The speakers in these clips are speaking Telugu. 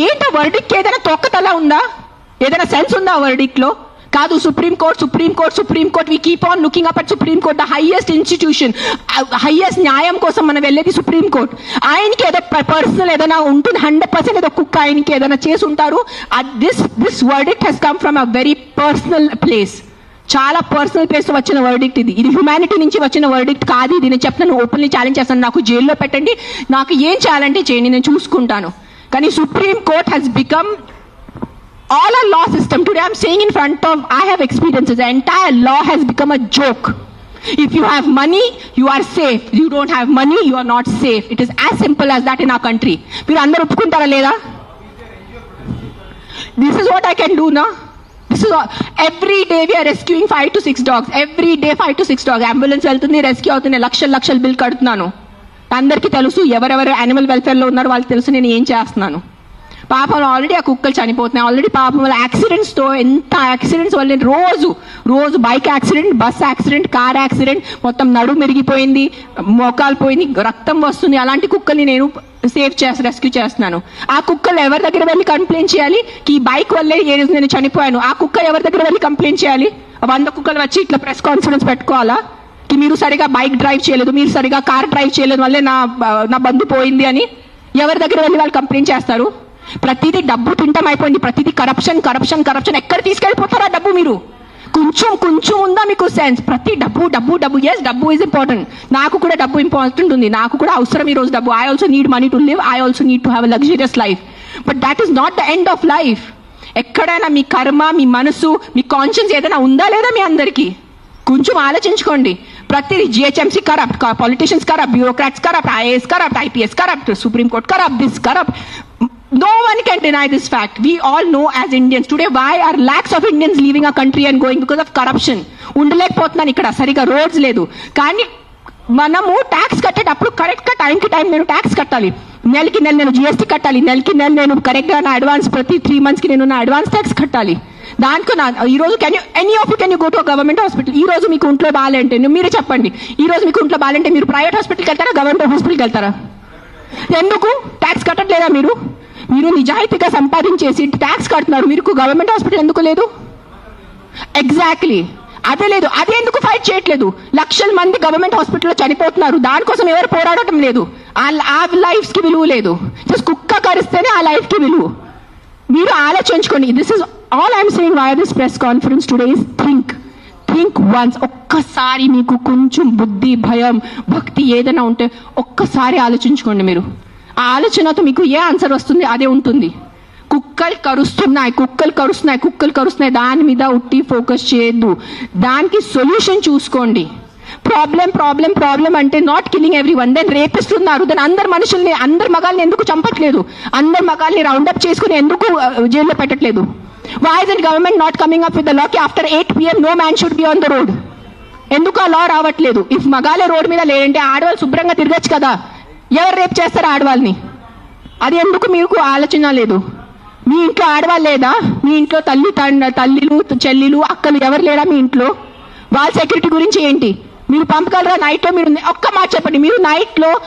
ఏంట వర్డిక్ ఏదైనా తొక్కతలా ఉందా? ఏదైనా సెన్స్ ఉందా వర్డిక్లో కాదు supreme court supreme court supreme court we keep on looking up at supreme court the highest institution highest న్యాయం కోసం మనం వెళ్ళేది సుప్రీం కోర్ట్ ఆయనకి ఏదో పర్సనల్ ఏదైనా ఉంటుంది హండ్రెడ్ పర్సెంట్ ఏదో కుక్క ఆయనకి ఏదైనా చేసి ఉంటారు. This this verdict has come from a very personal place చాలా పర్సనల్ ప్లేస్ వచ్చిన వర్డిక్ట్ ఇది. ఇది హ్యుమానిటీ నుంచి వచ్చిన వర్డిక్ట్ కాదు ఇది. నేను చెప్తాను ఓపెన్లీ ఛాలెంజ్ చేస్తాను. నాకు జైల్లో పెట్టండి. నాకు ఏం చేయాలంటే చేయండి నేను చూసుకుంటాను. కానీ supreme court has become all a law system today I'm saying in front of I have experiences entire law has become a joke if you have money you are safe you don't have money you are not safe it is as simple as that in a country మీరు అందరు ఒప్పుకుంటారా లేదా? This is what I can do నా so every day we're rescuing five to six dogs every day five to six dog ambulance వెళ్తుంది రెస్క్యూ అవుతుంది. లక్షలు లక్షల బిల్ కడుతున్నాను. అందరికీ తెలుసు ఎవరెవరు యానిమల్ వెల్ఫేర్లో ఉన్నారో వాళ్ళకి తెలుసు నేను ఏం చేస్తున్నాను. పాపం ఆల్రెడీ ఆ కుక్కలు చనిపోతున్నాయి. ఆల్రెడీ పాపం వల్ల యాక్సిడెంట్స్తో ఎంత యాక్సిడెంట్స్ వల్ల రోజు రోజు bike accident bus accident car accident మొత్తం నడు మెరిగిపోయింది మోకాలు పోయింది రక్తం వస్తుంది. అలాంటి కుక్కల్ని నేను సేవ్ చేసి రెస్క్యూ చేస్తున్నాను. ఆ కుక్కలు ఎవరి దగ్గర వెళ్ళి కంప్లైంట్ చేయాలి? ఈ బైక్ వల్లే ఈ రోజు నేను చనిపోయాను. ఆ కుక్క ఎవరి దగ్గర వెళ్ళి కంప్లైంట్ చేయాలి? వంద కుక్కలు వచ్చి ఇట్లా ప్రెస్ కాన్ఫరెన్స్ పెట్టుకోవాలా? కి మీరు సరిగా బైక్ డ్రైవ్ చేయలేదు మీరు సరిగా కార్ డ్రైవ్ చేయలేదు వల్లే నా నా బంధు పోయింది అని ఎవరి దగ్గర వెళ్ళి వాళ్ళు కంప్లైంట్ చేస్తారు? ప్రతిదీ డబ్బు తింటం అయిపోయింది ప్రతిదీ కరప్షన్ కరప్షన్ కరప్షన్ ఎక్కడ తీసుకెళ్ళిపోతారా డబ్బు మీరు? కొంచెం కొంచెం ఉందా మీకు సెన్స్ ప్రతి డబ్బు డబ్బు డబ్బు. ఎస్ డబ్బు ఇస్ ఇంపార్టెంట్ నాకు కూడా డబ్బు ఇంపార్టెంట్ ఉంది. నాకు కూడా అవసరం ఈ రోజు డబ్బు. I also need money to live I also need to have luxurious life but that is not the end of life ఎక్కడైనా మీ కర్మ మీ మనసు మీ కాన్షియన్స్ ఏదైనా ఉందా లేదా మీ అందరికీ? కొంచెం ఆలోచించుకోండి. ప్రతిదీ GHMC corrupt politicians corrupt bureaucrats corrupt IAS corrupt IPS corrupt supreme court corrupt this corrupt no one can deny this fact. We all know as Indians. Today why are lakhs of Indians leaving our country and going? Because of corruption. ఉండలేకపోతున్నాను ఇక్కడ. సరిగా రోడ్స్ లేదు. కానీ మనము ట్యాక్స్ కట్టేటప్పుడు కరెక్ట్గా టైంకి టైం నేను ట్యాక్స్ కట్టాలి. నెలకి నెల నేను జిఎస్టీ కట్టాలి. నెలకి నెల నేను కరెక్ట్గా నా అడ్వాన్స్ ప్రతి త్రీ మంత్స్కి నేను నా అడ్వాన్స్ ట్యాక్స్ కట్టాలి. దానికి నా ఈ రోజు can you any of you can you go to government hospital ఈ రోజు మీకు ఇంట్లో బాగాలంటే మీరు చెప్పండి. ఈ రోజు మీకు ఇంట్లో బాగాలంటే మీరు ప్రైవేట్ హాస్పిటల్కి వెళ్తారా? గవర్నమెంట్ హాస్పిటల్కి వెళ్తారా? ఎందుకు? ట్యాక్స్ కట్టట్లేదా మీరు? మీరు నిజాయితీగా సంపాదించేసి ట్యాక్స్ కడుతున్నారు. మీరు గవర్నమెంట్ హాస్పిటల్ ఎందుకు లేదు? ఎగ్జాక్ట్లీ అదే లేదు. అదే ఎందుకు ఫైట్ చేయట్లేదు? లక్షల మంది గవర్నమెంట్ హాస్పిటల్లో చనిపోతున్నారు. దానికోసం ఎవరు పోరాడటం లేదు. ఆ లైఫ్కి విలువ లేదు. జస్ట్ కుక్క కరిస్తేనే ఆ లైఫ్కి విలువ. మీరు ఆలోచించుకోండి. This is all I'm saying why this press conference today is think think once ఒక్కసారి మీకు కొంచెం బుద్ధి భయం భక్తి ఏదైనా ఉంటే ఒక్కసారి ఆలోచించుకోండి మీరు. ఆ ఆలోచనతో మీకు ఏ ఆన్సర్ వస్తుంది అదే ఉంటుంది. కుక్కలు కరుస్తున్నాయి కుక్కలు కరుస్తున్నాయి కుక్కలు కరుస్తున్నాయి. దాని మీద ఉట్టి ఫోకస్ చేయొద్దు. దానికి సొల్యూషన్ చూసుకోండి. ప్రాబ్లం ప్రాబ్లం ప్రాబ్లం అంటే not killing every one then రేపిస్తున్నారు. దాని అందరు మనుషుల్ని అందరు మగాల్ని ఎందుకు చంపట్లేదు? అందరు మగాల్ని రౌండప్ చేసుకుని ఎందుకు జైల్లో పెట్టట్లేదు? Why is government not coming up with the లాకి after eight PM no man should be on the road ఎందుకు ఆ లా రావట్లేదు? ఇఫ్ మగాలే రోడ్ మీద లేదంటే ఆడవాళ్ళు శుభ్రంగా తిరగచ్చు కదా. ఎవరు రేపు చేస్తారు ఆడవాళ్ళని? అది ఎందుకు మీకు ఆలోచన లేదు? మీ ఇంట్లో ఆడవాళ్ళు లేదా? మీ ఇంట్లో తల్లి తండ్రి తల్లిలు చెల్లిలు అక్కలు ఎవరు లేరా మీ ఇంట్లో? వాళ్ళ సెక్యూరిటీ గురించి ఏంటి? మీరు పంపగలరా? నైట్లో మీరు ఒక్క మాట చెప్పండి. మీరు నైట్లో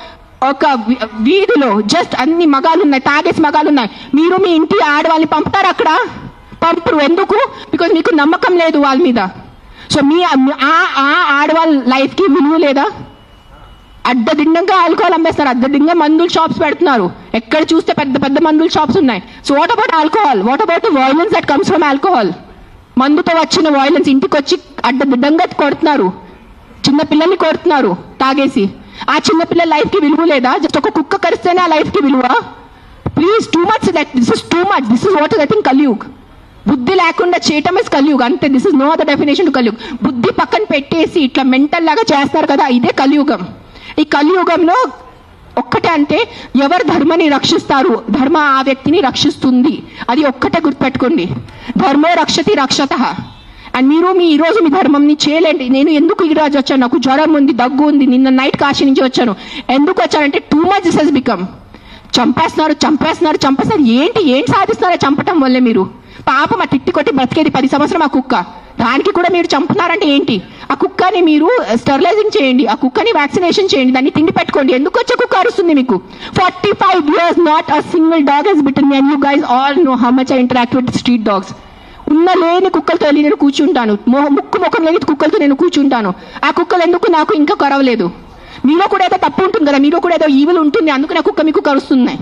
ఒక వీ- వీధిలో జస్ట్ అన్ని మగాలు ఉన్నాయి తాగేసి మగాలు ఉన్నాయి మీరు మీ ఇంటి ఆడవాళ్ళని పంపుతారు అక్కడ? పంపరు ఎందుకు? బికాజ్ మీకు నమ్మకం లేదు వాళ్ళ మీద. సో మీ ఆ ఆడవాళ్ళ లైఫ్కి విలువ లేదా? అడ్డదిండంగా ఆల్కహాల్ అమ్మేస్తారు. అడ్డదింగా మందుల షాప్స్ పెడుతున్నారు. ఎక్కడ చూస్తే పెద్ద పెద్ద మందుల షాప్స్ ఉన్నాయి. So what about alcohol what about violence that comes from alcohol మందుతో వచ్చిన వైలెన్స్ ఇంటికి వచ్చి అడ్డదిడ్డంగా కొడుతున్నారు. చిన్న పిల్లల్ని కొడుతున్నారు తాగేసి. ఆ చిన్న పిల్లల లైఫ్కి విలువ లేదా? జస్ట్ ఒక కుక్క కరిస్తేనే ఆ లైఫ్కి విలువ? Please too much that this is too much this is what I think Kaliyug. బుద్ధి లేకుండా చేయటం ఇస్ కలియుగ్. అంతే this is no other definition to Kaliyug. బుద్ధి పక్కన పెట్టేసి ఇట్లా మెంటల్ లాగా చేస్తారు కదా ఇదే కలియుగం. ఈ కలియుగంలో ఒక్కటే అంటే ఎవరు ధర్మని రక్షిస్తారు? ధర్మ ఆ వ్యక్తిని రక్షిస్తుంది. అది ఒక్కటే గుర్తుపెట్టుకోండి. ధర్మో రక్షతి రక్షత. అండ్ మీరు మీ ఈ రోజు మీ ధర్మంని చేయలేండి. నేను ఎందుకు ఈ రోజు వచ్చాను? నాకు జ్వరం ఉంది దగ్గు ఉంది నిన్న నైట్ కాశీ నుంచి వచ్చాను. ఎందుకు వచ్చానంటే too much this has become చంపేస్తున్నారు చంపేస్తున్నారు చంపేస్తున్నారు. ఏంటి ఏంటి సాధిస్తున్నారో చంపటం వల్లే మీరు? పాపం ఆ తిట్టి కొట్టి బ్రతికేది పది సంవత్సరం ఆ కుక్క. దానికి కూడా మీరు చంపుతున్నారంటే ఏంటి? కుక్కని మీరు స్టెరిలైజింగ్ చేయండి ఆ కుక్కని వ్యాక్సినేషన్ చేయండి దాన్ని తిండి పెట్టుకోండి. ఎందుకు వచ్చే కుక్క అరుస్తుంది మీకు? Forty five years not a single dog has bitten me and you guys all know how much I interact with street dogs ఉన్న లేని కుక్కలతో వెళ్ళి నేను కూర్చుంటాను. ముక్కు ముఖం లేని కుక్కలతో నేను కూర్చుంటాను. ఆ కుక్కలు ఎందుకు నాకు ఇంకా కరవలేదు? మీలో కూడా ఏదో తప్పు ఉంటుంది కదా మీలో కూడా ఏదో ఈవిల్ ఉంటుంది అందుకు నా కుక్క మీకు కరుస్తున్నాయి.